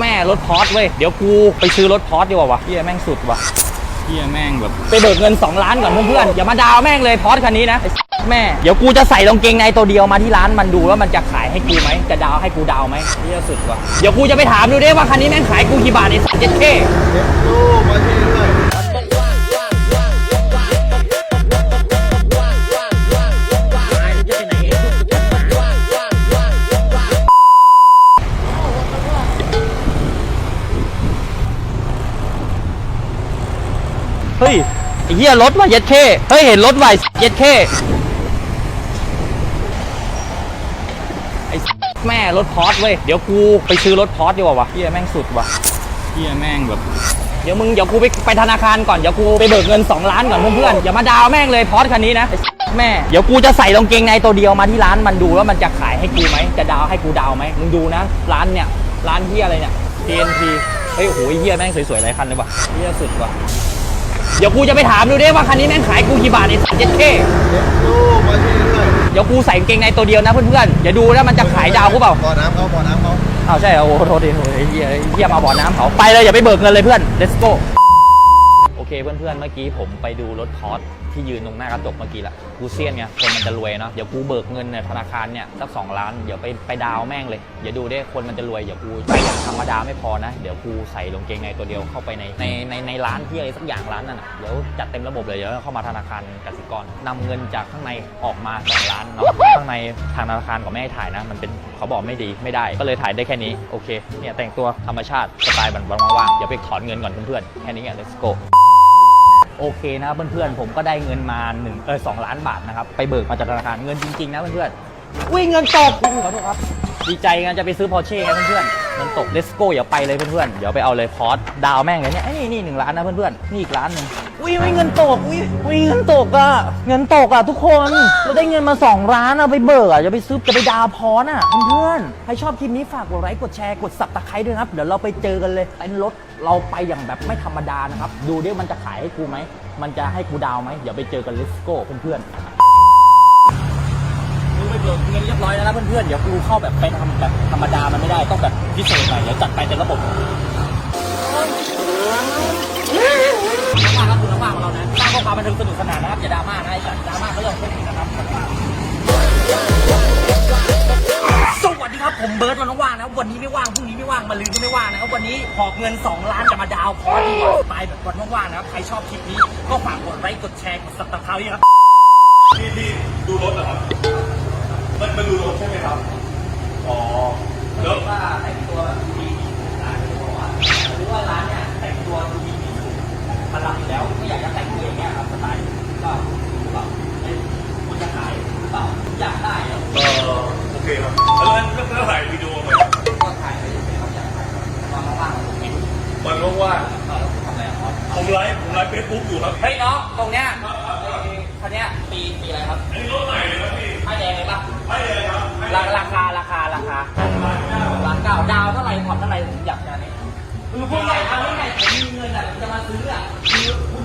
แม่รถพอร์ตเว้ย เดี๋ยวกูไปซื้อรถพอร์ตดีกว่าวะเฮียแม่งสุดว่ะเฮียแม่งแบบไปเบิกเงิน 2 ล้านก่อนเพื่อนๆอย่ามาดาวแม่งเลยพอร์ตคันนี้นะไอ้แม่เดี๋ยวกูจะใส่รองเกงในตัวเดียวมาที่ร้านมันดูว่ามันจะขายให้กูไหมจะดาวให้กูดาวไหมเฮียสุดว่ะเดี๋ยวกูจะไปถามดูดิว่าคันนี้แม่งขายกูกี่บาทไอ้สัตว์เจ็ดเคตู้มาที่ ยรถว่ะเย็ดเคเฮ้ยเห็นรถว่ะไอ้เย็ดเคไอ้แม่รถพอร์ตเว้ยเดี๋ยวกูไปซื้อรถพอร์ตดีกว่าวะเฮียแม่งสุดว่ะเฮียแม่งแบบเดี๋ยวมึงเดี๋ยวกูไปไปธนาคารก่อนเดี๋ยวกูไปเบิกเงิน 2 ล้านก่อนเพื่อนๆอย่ามาดาวแม่งเลยพอร์ตคันนี้นะไอ้แม่เดี๋ยวกูจะใส่รองเกงในตัวเดียวมาที่ร้านมันดูว่ามันจะขายให้กูไหมจะดาวให้กูดาวไหมมึงดูนะ ร้านเนี่ยร้านเฮียอะไรเนี่ย TNT เฮ้ยโอ้โหเฮียแม่งสวยๆหลายคันเลยว่ะเฮียสุดว่ะ เดี๋ยวกูจะไปถามดูดิว่าคันนี้แม่งขายกูกี่บาทไอ้สัตว์เจ็ดเคตู้มาที่ด้วยเดี๋ยวกูใส่กางเกงในตัวเดียวนะเพื่อนๆอย่าดูนะมันจะขายดาวกูเปล่าบ่อน้ำเขาบ่อน้ำเขาอ้าวใช่เหรอโอ้โหโทษทีโทษทีเฮียเฮียมาบ่อน้ำเขาไปเลยอย่าไปเบิกเงินเลยเพื่อน let's go โอ เคเพื่อนๆ เมื่อกี้ผมไปดูรถพอร์ตที่ยืนตรงหน้ากระจกเมื่อกี้ละกูเซียนไงคนมันจะรวยเนาะเดี๋ยวกูเบิกเงินในธนาคารเนี่ยสักสองล้านเดี๋ยวไปไปดาวแม่งเลยอย่าดูดิคนมันจะรวยเดี๋ยวกูไปอย่างธรรมดาไม่พอนะเดี๋ยวกูใส่ลงเกงในตัวเดียวเข้าไปในในในในร้านที่อะไรสักอย่างร้านนั่นน่ะเดี๋ยวจัดเต็มระบบเลยเดี๋ยวเข้ามาธนาคารกสิกรนำเงินจากข้างในออกมาสองล้านเนาะข้างในทางธนาคารก็ไม่ให้ถ่ายนะ มันเป็นเขาบอกไม่ดีไม่ได้ก็เลยถ่ายได้แค่นี้โอเคเนี่ยแต่งตัวธรรมชาติสไตล์บันว่างๆเดี๋ยวไปถอนเงินก่อนเพื่อนๆแค่นี้ไง let's go โอเคนะเพื่อนๆผมก็ได้เงินมาหนึ่งเออสล้านบาทนะครับไปเบิกมาจากธนาคารเงินจริงๆนะเพื่อนๆวิ่งเงินตกขอโทษครับดีใจกันจะไปซื้อพอเช่กันเพื่อนๆเงินตกเลสโก้อย่าไปเลยเพื่อนๆเดี๋ยวไปเอาเลยพอร์ตดาวแม่งเลยเนี่ยไอ้นี่นี่หนึ่งล้านนะเพื่อนๆนี่อีกล้านหนึ่ง อุ้ยไม่เงินตกอุ้ยอุ้ยเงินตกอะเงินตกอะทุกคนเราได้เงินมา2ล้านเอะไปเบิกอะจะไปซื้อจะไปดาวพอร์ตอะเพื่อนๆใครชอบคลิปนี้ฝากกดไลค์กดแชร์กดสับตะไคร้ด้วยนะครับเดี๋ยวเราไปเจอกันเลยไอ้รถเราไปอย่างแบบไม่ธรรมดานะครับ ดูดิมันจะขายให้กูไหมมันจะให้กูดาวไหมเดี๋ยวไปเจอกันเลสโก้เพื่อนๆมึงไปเบิกเงินเรียบร้อยแล้วนะเพื่อนๆเดี๋ยวกูเข้าแบบไปทำแบบธรรมดามันไม่ได้ต้องแบบพิเศษหน่อยเดี๋ยวจัดไปเต็มระบบ เรานะสร้างข้อความบันเทิงสนุกสนานนะครับอย่าดราม่านะไอ้สัตว์ดราม่าก็เรื่องของพวกนี้นะครับ สวัสดีครับผมเบิร์ดวันว่างนะ วันนี้ไม่ว่างพรุ่งนี้ไม่ว่างมาลืนก็ไม่ว่างนะครับวันนี้หอบเงิน 2 ล้านจะมาดาวคอร์สดีกว่าสไตล์แบบวันว่างๆนะครับใครชอบคลิปนี้ก็ฝากกดไลค์กดแชร์กดซับสไครต์นะครับพี่พี่ดูรถเหรอครับมันมันดูรถใช่ไหมครับอ๋อแล้วว่าแต่งตัวแบบดีร้านบอกว่าหรือว่าร้านเนี่ยแต่งตัวดูดีมีสูงมา รับอยู่แล้วไม่อยากจะแต่งตัวอย่างเงี้ยครับสไตล์ก็หรือเปล่าเอ้ยคุณจะขายหรือเปล่าอยากได้เหรอเออโอเคครับแล้วงั้นก็ถ่ายวิดีโอไหมก็ถ่ายไปเลยครับอยากถ่ายตอนว่างๆผมเห็นมันว่างเออแล้วคุณทำอะไรครับๆผมไลฟ์ผมไลฟ์เฟซบุ๊กอยู่ครับเฮ้ยน้องตรงเนี้ยคันเนี้ยปีปีอะไรครับอันนี้รถใหม่เลยครับพี่ป้ายแดงเลยปะไม่เลยครับไม่ราราคาราคาราคาร้านเก้าดาวเท่าไหร่ผ่อนเท่าไหร่ผมอยากจะเนี่ยคือพวกใหญ่ทำไม่ใหญ่ผมมีเงินอะผมจะมาซื้ออะคือคุณ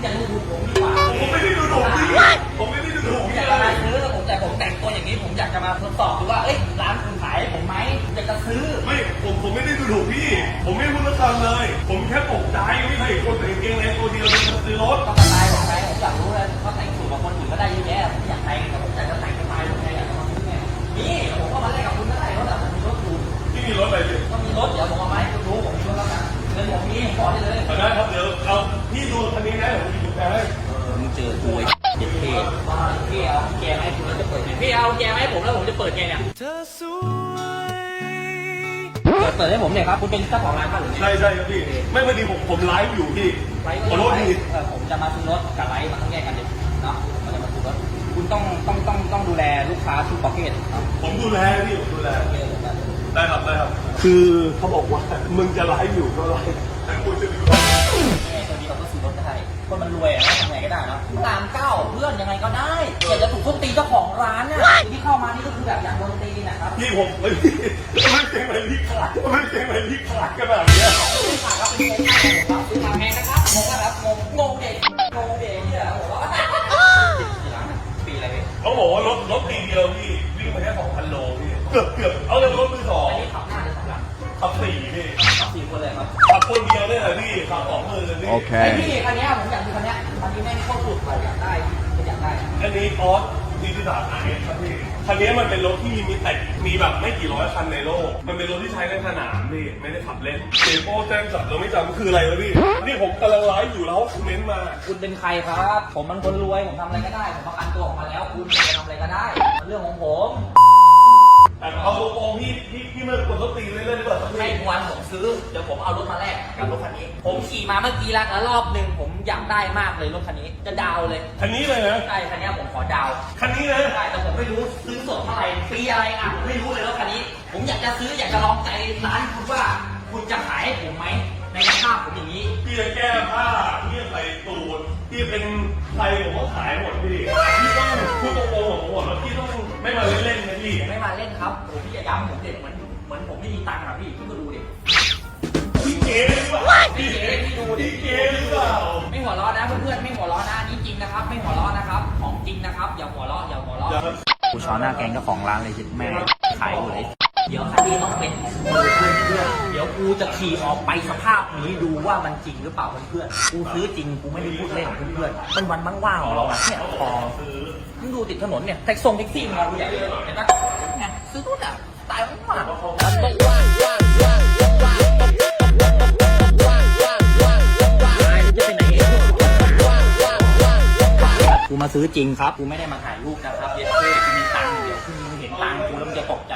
จะดูถูกผมดีกว่า ผมไม่ได้ดูถูกพี่ผมไม่ได้ดูถูกผมพี่อยากเลจะมาย ซื้อผมแต่ผมแต่งตัวอย่างนี้ผมอยากจะมาทดสอบดูว่า เอ้ยร้านคุณขายให้ผมไหมอยากจะซื้อ ไม่ ผมผมไม่ได้ดูถูกพี่ ผมไม่พูดเรื่องคำเลย ผมแค่ตกใจไม่เคยเห็นคนแต่งเกงในตัวเดียวเลยมาซื้อรถ ก็สไตล์ผมไงผมอยากรู้เลยเขาแต่งสูตรกับคนอื่นก็ได้เยอะแยะผมอยากแต่งแต่ผมอยากจะแต่งสไตล์ผมไงอยากจะมาซื้อไงนี่ผมก็มาแลกกับคุณก็ได้รถอะผมมีรถอยู่พี่มีรถอะไรพี่ก็มีรถเดี๋ยวผมเอามาให้คุณรู้ผมมีรถแล้วกันเงินผมมีผมบอกได้เลยเอาได้ครับเดี๋ยวเอาพี่ดูคันนี้นะเดี๋ยวผมดูแกให้เออ มึงเจอกูไอ้เด็กเท่พี่เอาแกมาให้ผมแล้วจะเปิดไงพี่เอาแกมาให้ผมแล้วผมจะเปิดไงเนี่ยเปิดเปิดให้ผมเนี่ยครับคุณเป็นเจ้าของร้านป่ะหรือไงใช่ใช่ครับพี่ ไม่พอดีผมผมไลฟ์อยู่พี่ไลฟ์ขอโทษทีเออผมจะมาซื้อรถกับไลฟ์มาต้องแยกกันเลยเนาะผมจะมาซื้อรถคุณต้องต้องต้องต้องดูแลลูกค้าทุกประเภทเนาะผมดูแลพี่ผมดูแลโอเคผมจะได้ครับได้ครับ คือเขาบอกว่ามึงจะไลฟ์อยู่ก็ไลฟ์แต่กูจะดูนี่ตัวนี้เราก็ซื้อรถได้ คนมันรวยอะทำไงก็ได้เนาะตามเก้าเพื่อนยังไงก็ได้อยากจะถูกทุบตีเจ้าของร้านน่ะที่เข้ามานี่ก็คือแบบอยากโดนตีนะครับพี่ผมเฮ้ยพี่ไม่เก่งไปพี่ขาดไม่เก่งไปพี่ขาดขนาดเนี้ยไม่ฝากครับเป็นโค้ชครับซื้อมาแพงนะครับงงนะครับงงงงเด็กงงเด็กเนี่ยผมว่าปีอะไรพี่เขาบอกว่ารถรถปีเดียวพี่วิ่งไปแค่สองพันโลพี่เกือบเกือบเอาเลยรถ เนี่ยแหละพี่ขับสองหมื่นเลยพี่ไอพี่คันเนี้ยผมอยากดูคันเนี้ยคันนี้แม่งโคตรสุดเลยอยากได้อยากได้อันนี้ออสดีที่สามไอครับพี่คันนี้มันเป็นรถที่มีแต่มีแบบไม่กี่ร้อยคันในโลก มันเป็นรถที่ใช้ในสนามพี่ไม่ได้ขับเล่นเซโป้แจ้งจับเราไม่จำคืออะไรวะพี่นี่ผมกำลังไลฟ์อยู่แล้วคอมเมนต์มา คุณเป็นใครครับ ผมมันคนรวยผมทำอะไรก็ได้ ผมประกันตัวออกมาแล้ว คุณจะทำอะไรก็ได้มันเรื่องของผมแต่ เอาตรงๆพี่พี่พี่ไม่ควรต้องตีเล่นๆหรือเปล่าครับให้พี่วันผมซื้อ เดี๋ยวผมเอารถมาแลกกับรถคันนี้ ผมขี่มาเมื่อกี้แล้วแล้วรอบหนึ่งผมอยากได้มากเลยรถคันนี้ จะดาวเลยคันนี้เลยนะใช่คันนี้ผมขอดาวคันนี้นะได้แต่ผมไม่รู้ซื้อสดเท่าไหร่ปีอะไรอะผมไม่รู้เลยรถคันนี้ ผมอยากจะซื้ออยากจะลองใจร้านคุณว่า คุณจะขายให้ผมไหมในราคาผมอย่างนี้พี่จะแก้ผ้าพี่จะใส่ตูดพี่เป็นใครผมก็ขายหมดพี่พี่ต้องพูดตรงๆของผมหมดแล้วพี่ต้อง ไม่มาเล่นๆนะพี่ผมไม่มาเล่นครับผมพี่จะย้ำผมเด็ดเหมือนเหมือนผมไม่มีตังค์อะพี่พี่ก็ดูดิพี่เก๋หรือเปล่าพี่เก๋พี่ดูดิพี่เก๋หรือเปล่าไม่หัวเราะนะเพื่อนๆไม่หัวเราะนะอันนี่จริงนะครับ ไม่หัวเราะนะครับ ของจริงนะครับ อย่าหัวเราะอย่าหัวเราะกูช้อนหน้าแกงเจ้าของร้านเลยจิแม่ขายกูเลย เดี๋ยวคันนี้ต้องเป็นของกูเพื่อนเพื่อนเดี๋ยวกูจะขี่ออกไปสภาพนี้ดูว่ามันจริงหรือเปล่าเพื่อนๆกูซื้อจริงกูไม่ได้พูดเล่นเพื่อนๆเป็นวันว่างๆของเราอะแค่ยพอมึงดูติดถนนเนี่ยแท็กซงแท็กซี่มึงเอาดูใหญ่เลยเห็นปะเนี่ยซื้อรุ่นอะตายมากกูมาซื้อจริงครับ กูไม่ได้มาถ่ายรูปนะครับเย็ดเท่กูมีตังค์เดี๋ยวคุณเห็นตังค์กูแล้วมันจะตกใจ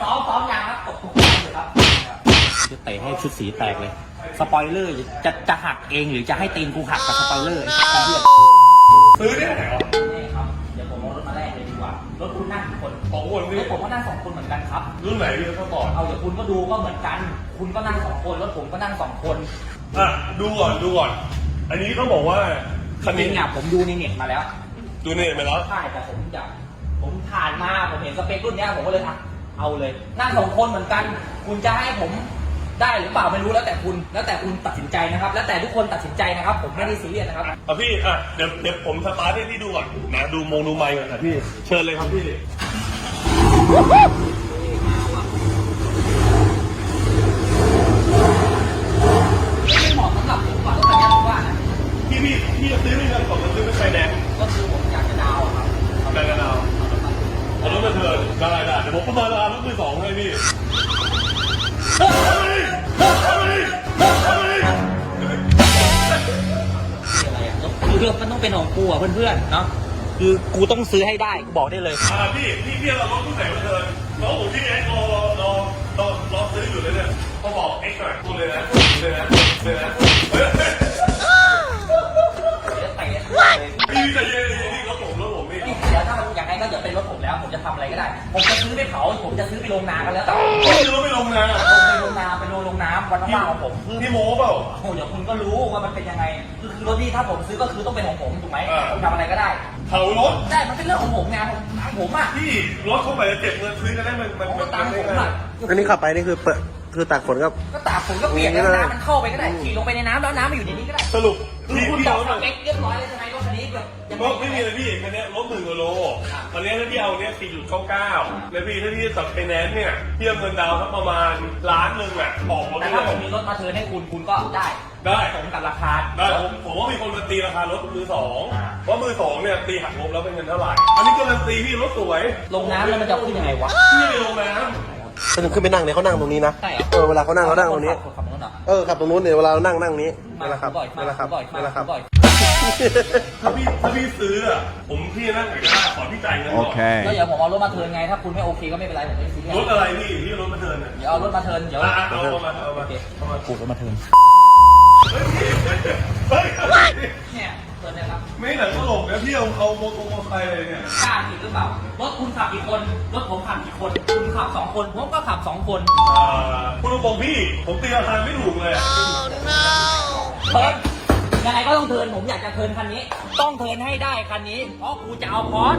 ซ้อมซ้อมยางครับตกตกใจเลยครับจะเตะให้ชุดสีแตกเลย สปอยเลอร์จะจะหักเองหรือจะให้ตีนกูหักกับสปอยเลอร์ไอ้สัตว์เพื่อนซื้อได้ไหนวะนี่ครับ เดี๋ยวผมเอารถมาแลกเลยดีกว่า รถคุณนั่งกี่คนสองคนรพี่ถผมก็นั่งสองคนเหมือนกันครับ รุ่นไหนพี่เขาบอกเอาเดี๋ยวคุณก็ดูก็เหมือนกัน คุณก็นั่งสองคนรถผมก็นั่งสองคนอะดูก่อนดูก่อน อันนี้ต้องบอกว่าคันจรินี้งอะผมดูในเน็ตมาแล้ว ดูเนี่ยไปแล้ว ใช่แต่ผมอยาก ผมผ่านมาผมเห็นสเปครุ่นเนี้ยผมก็เลยอะเอาเลยนั่งสองคนเหมือนกัน คุณจะให้ผมได้หรือเปล่าไม่รู้แล้วแต่คุณแล้วแต่คุณตัดสินใจนะครับ แล้วแต่ทุกคนตัดสินใจนะครับ ผมไม่ได้ซีเรียสนะครับ อะพี่อะเดี๋ยวเดี๋ยวผมสตาร์ทให้พี่ดูก่อนนะดูมงดูไมค์ก่อนนะพี่เชิญเลยครับพี่ไม่เหมาะสำหรับผมก่อนรถคันเนี้ยผมว่านะ พี่พี่พี่จะซื้อไม่เงินสดจะซื้อไม่ไฟแดง ก็คือผมอยากจะดาวอะครับ ทำได้กันเอา เอารถมาเถิดได้ได้เดี๋ยวผมประเมินราคารถมือสองให้พี่เฮ้ยเฮ้ยเฮ้ยเฮ้ยอะไรอะคือเรื่องมันต้องเป็นของกูอะเพื่อนๆเนาะคือกูต้องซื้อให้ได้กูบอกได้เลยอ่าพี่พี่พี่เรารถตู้ไหนมาเถิดน้องผมที่เอ็กซ์รอรอรอรอซื้ออยู่เลยเนี่ยก็บอกเอ็กซ์หน่อยพูดเลยนะเลยนะเลยนะเฮ้ยเดี๋ยวเตะเลยพี่ใจเย็น ถ้ามันอย่างไรก็อย่าเป็นรถผมแล้วผมจะทำอะไรก็ได้ ผมจะซื้อไปเผาผมจะซื้อไปลงนากันแล้วแต่พี่รถไม่ลงนะไปลงนาไปลงลงน้ำวันว่างๆของผมคือพี่โม้เปล่าโอ้โหเดี๋ยวคุณก็รู้ว่ามันเป็นยังไงคือคือรถที่ถ้าผมซื้อก็คือต้องเป็นของผมถูกไหมอ่าผมทำอะไรก็ได้เผารถได้มันเป็นเรื่องของผมไงผมตังค์ผมอะพี่รถเข้าไปจะเก็บเงินซื้อกันได้มันมันผมมัก็นตังค์ผมอะอันนี้ขับไปนี่คือเปิดคือตากฝนก็ก็ตากผมก็เปียกแล้วน้ำมันเข้าไปก็ได้ขี่ลงไปในน้ำแล้วน้ำมันอยู่ในนี้ก็ได้สรุปคือพี่คุณพี่บอเอากหสน่อยเปคเรียบร้อยเลยใช่ไหมรถคันนี้ แบบยังรถไม่มีเลยพี่คันนี้รถหมื่นกว่าโลคันนี้ถ้าพี่เอาเนี้ย4.99แล้วพี่ถ้าพี่ตัดไฟแนนซ์เนี่ยพี่เอาเงินดาวน์สักประมาณล้านหนึ่งอะออกรถแต่ได้ถ้าเลผมยมีรถมาเทิร์นให้คุณคุณก็ได้ได้ สมกับราคา ได้ผมผมว่ามีคนมาตีราคารถมือสองอ่า ว่ามือสองเนี่ยตีหักลบแล้วเป็นเงินเท่าไหร่ อันนี้การันตีพี่รถสวยลงน้ำแล้วมันจะขึ้นยังไงวะพี่ไปลงน้ถ้าขึ้นไปนั่งเนี่ยเขานั่งตรงนี้นะ ใช่เหรอเออเวลาเขานั่งเขานั่งตรงนี้ขับขับตรงนู้นเหรอเออขับตรงนู้นเนี่ยเวลาเรานั่งนั่งนี้มานี่แหละครับบ่อยมานี่แหละครับบ่อยนี่แหละครับบ่อยำ ถ้าพี่ถ้าพี่ซื้ออะผมพี่นั่งไหนก็ได้ขอพี่จ่ายเงินก่อนก็เดี๋ยวผมเอารถมาเทิร์นไง ถ้าคุณไม่โอเคก็ไม่เป็นไรผมไม่ซีเรียสรถอะไรพี่พี่รถมาเทิร์นอะเดี๋ยวเอารถมาเทิร์นเดี๋ยวอะอะเอาเอามาเอาโอมาเคกูรถมาเทิร์นเฮ้ยเฮ้ยเนี่ยเทิร์นนะครับไม่หนังตลกนะพี่เอาเอาโมโตโมไซค์อะไรเนี่ยกล้าผิดหรือเปล่ารถคุณขับกี่คนรถผมขับกี่คน คุณขับสองคนผมก็ขับสองคนอ่าคุณบอกพี่ ผมตีราคาไม่ถูกเลยอะ เทิร์น ยังไงก็ต้องเทิร์นผมอยากจะเทิร์นคันนี้ ต้องเทิร์นให้ได้คันนี้ เพราะกูจะเอาพอร์ต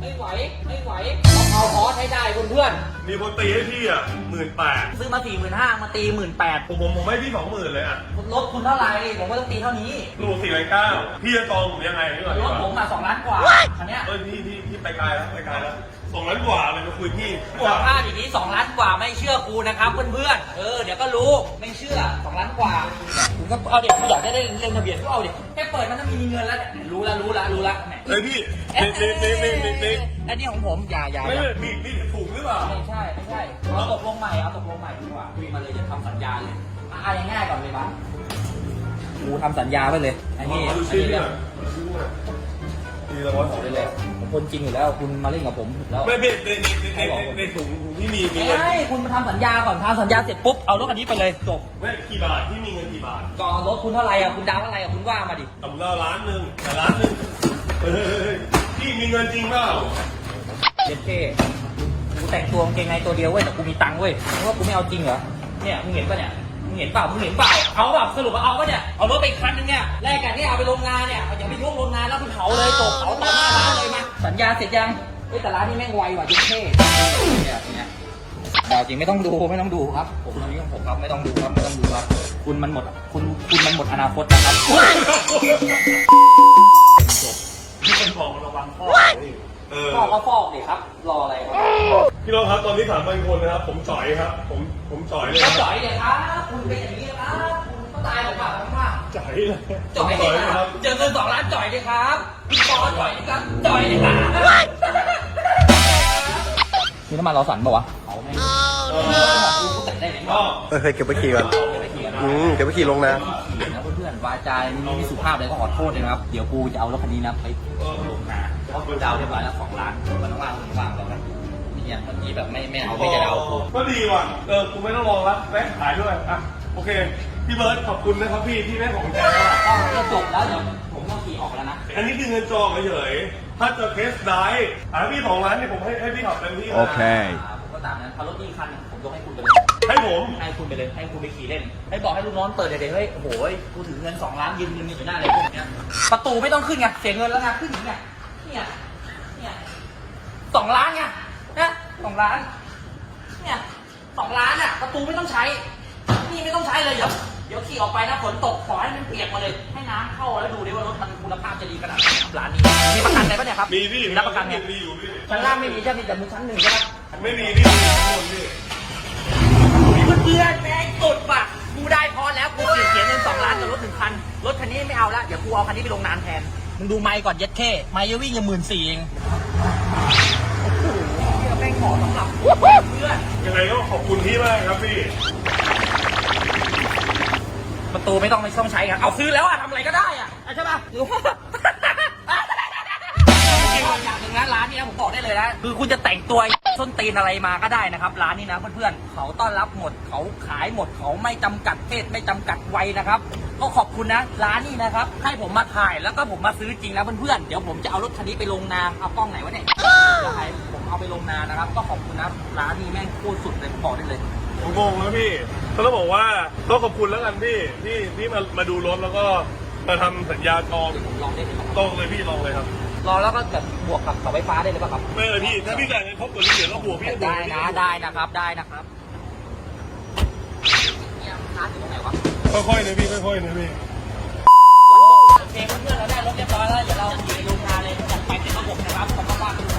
ไม่ไหวไม่ไหวต้องเอาพอร์ตให้ได้เพื่อนมีคนตีให้พี่อะหมื่นแปดๆซื้อมาสี่หมื่นห้ามาตีหมื่นแปดผมผมผมให้พี่สองหมื่นเลยอะรถคุณเท่าไหร่ผมก็ต้องตีเท่านี้รวมสี่ร้อยเก้าพี่จะจองผมยังไงนี่ก่อนดีรกถว่าผมมาสองล้านกว่าคันเนี้ย เอ้ยพี่พี่พี่ไปไกลแล้วไปไกลแล้ว สองล้านกว่าเลยมาคุยพี่หัวพลาดอย่างนี้สองล้านกว่าไม่เชื่อกูนะครับเพื่อนๆ เออเดี๋ยวก็รู้ไม่เชื่อสองล้านกว่ากูก็เอาเด็กกูอยากได้เล่นทะเบียนก็เอาเด็กแค่เปิดมันก็มีเงินแล้วเนี่ยรู้แล้วรู้แล้วรู้แล้วแหมเฮ้ยพี่เน็ตเน็ตเน็ตเน็ตเน็ตเน็ตอันนี้ของผมอย่าอย่าไม่อย่า ไม่มีมีถูกหรือเปล่า ไม่ใช่ ไม่ใช่เอาตกลงใหม่เอาตกลงใหม่ดีกว่าคุยมาเลยจะทำสัญญาเลยอะเอาง่ายๆก่อนเลยบ้างกูทำสัญญาไปเลยอันนี้ดูอันชื่อนี้เนี่เนี่ยย ดีแล้ววะบอกได้เลยผมคนจริงอยู่แล้วคุณมาเล่นกับผมแล้วไม่เป็นในในในในในถุงถุงที่มีมีเงินไม่คุณมาทำสัญญาก่อนทำสัญญาเสร็จปุ๊บเอารถคันนี้ไปเลยจบไม่กี่บาทที่มีเงินกี่บาทก่อนรถคุณเท่าไหร่อะคุณดาวเท่าไหร่อะคุณว่ามาดิตำราล้านหนึ่งแต่ล้านหนึ่งเฮ้ยพี่มีเงินจริงเปล่าเจ็ดเท่กูแต่งตัวกางเกงในตัวเดียวเว้ยแต่กูมีตังค์เว้ยเพราะว่ากูไม่เอาจริงเหรอเนี่ยมึงเห็นปะเนี่ยมึง เห็นเปล่ามึงเห็นเปล่าเอาแบบสรุปว่าเอาปะเนี่ยเอารถไปอีกคันนึงเนี่ยแลกกันเนี่ยเอาไปโรงงานเนี่ยเอาอย่าไปยกโรงงานแล้วไปเผาเลยจบเผาต่อหน้าร้านเลยมาสัญญาเสร็จยังเฮ้ยแต่ร้านนี้แม่งไวว่ะเจ็ดเท่เนี่ยเนี่ยดาวจริงไม่ต้องดูไม่ต้องดูครับ ผมตอนนี้ของผมครับไม่ต้องดูครับไม่ต้องดูครับ คุณมันหมดคุณคุณมันหมดอนาคตนะครับพี่คนบอกระวังพ่อ เออฟอกก็ฟอกดิครับ รออะไรครับพี่น้องครับตอนนี้สามพันคนนะครับ ผมจ่อยครับ ผมผมจ่อยเลยคก็รับจ่อยเลยครับ คุณเป็นอย่างนี้ครับ คุณก็ตายหรอกครับว่าจ่อยเลยจ่อยจ่อยเลยเลยคครัรับบ เจอเงินสองล้านจ่อยเลยครับพี่ปอจ่อยเลยครับ จ่อยเลยครับมีน้ำมันเราสั่นป่าวะเอาแม่งกูแต่ได้ไหมก็เออเคยเก็บไปขี่ก่อนอืมเก็บไปขี่ลงนะขี่นะเพื่อนๆวาจานี่ไม่สุภาพเลยก็ขอโทษเลยนะครับ เดี๋ยวกูจะเอารถคันนี้นะไปลงนา เพราะกูดาวเรียบร้อยแล้วสองล้านมันต้องวางมันวางก่อนนะเนี่ยเมื่อกี้แบบไม่ไม่เอาไม่จะเอากูก็ดีว่ะ เออ กูไม่ต้องรองละแม่ขายด้วย อะ โอเค พี่เบิร์ตขอบคุณนะครับพี่ที่แม่ของใจว่าก็จะจบแล้วเดี๋ยวผมต้องขี่ออกแล้วนะ อันนี้คือเงินจองเฉยๆถ้าเจอเคสได้อะพี่สองล้านเนี่ยผมให้ให้พี่ขับเต็มที่นะโอเคอ่าผมก็ตามนั้นพอรถอีกคันหนึ่งผมยกให้คุณไปเลย ให้ผม ให้คุณไปเลย ให้คุณไปขี่เล่น ให้บอกให้ลูกน้องเปิดเดี๋ยวๆเฮ้ย โอ้โห กูถือเงินสองล้านยืนยืนอยู่หน้าเลยพวกเนี้ยประตูไม่ต้องขึ้นไง เสียเงินแล้วไงขึ้นอย่างเงี้ย เนี่ย เนี่ยสองล้านไงนะสองล้าน เนี่ยสองล้านอะ ประตูไม่ต้องใช้ นี่ไม่ต้องใช้เลยเดี๋ยวเดี๋ยวขี่ออกไปนะฝนตกขอให้มันเปียกมาเลย ให้น้ำเข้าแล้วดูดิว่ารถมันคุณภาพจะดีขนาดไหนครับร้านนี้ มีประกันอะไรปะเนี่ยครับมีพี่รับประกันไงมีอยู่พี่ชั้นล่างไม่มีใช่ไหมแต่มือชั้นหนึ่งใช่ไหมไม่มีพี่มีทั้งหมดพี่เพื่อนๆแม่งสุดว่ะกูได้พอแล้วกูเสียเสียเงินสองล้านกับรถหนึ่งคันรถคันนี้ไม่เอาละเดี๋ยวกูเอาคันนี้ไปลงนานแทน มึงดูไมค์ก่อนเย็ดเข้ไมค์ยังวิ่งยังหมื่นสี่เองโอ้โหเหี้ยแม่งเหมาะสำหรับเพื่อนยังไงก็ขอบคุณพี่มากครับพี่ ประตูไม่ต้องไม่ต้องใช้ครับเอาซื้อแล้วอะทำอะไรก็ได้อะใช่ป่ะหรือว่าอย่างหนึ่งนะร้านนี้นะผมบอกได้เลยนะคือคุณจะแต่งตัวส้นตีนอะไรมาก็ได้นะครับ ร้านนี้นะเพื่อนๆเขาต้อนรับหมดเขาขายหมดเขาไม่จำกัดเพศไม่จำกัดวัยนะครับ ก็ขอบคุณนะ ร้านนี้นะครับ ให้ผมมาถ่ายแล้วก็ผมมาซื้อจริงนะเพื่อนๆ เดี๋ยวผมจะเอารถคันนี้ไปลงนาเอากล้องไหนวะเนี่ยจะให้ผมเอาไปลงนานะครับ ก็ขอบคุณนะร้านนี้แม่งโคตรสุดเลยผมบอกได้เลย ผมงงนะพี่ก็ต้องบอกว่าต้องขอบคุณแล้วกันพี่ที่ที่มามาดูรถแล้วก็มาทำสัญญาจองเดี๋ยวผมลองได้เลยครับต้องเลยพี่ลองเลยครับรอแล้วก็แบบบวกกับเสาไฟฟ้าได้เลยป่ะครับ ไม่เลยพี่ถ้าพี่จ่ายเงินครบกว่านี้เดี๋ยวก็บวกพี่ก็บวกได้นะได้นะครับได้นะครับเนี่ยร้านอยู่ตรงไหนวะ ค่อยๆนะพี่ค่อยๆนะพี่โอเคเพื่อนๆเราได้รถเรียบร้อยแล้วเดี๋ยวเราขี่ไปโรงงานเลยจัดไปเป็นระบบนะครับขอบคุณมาก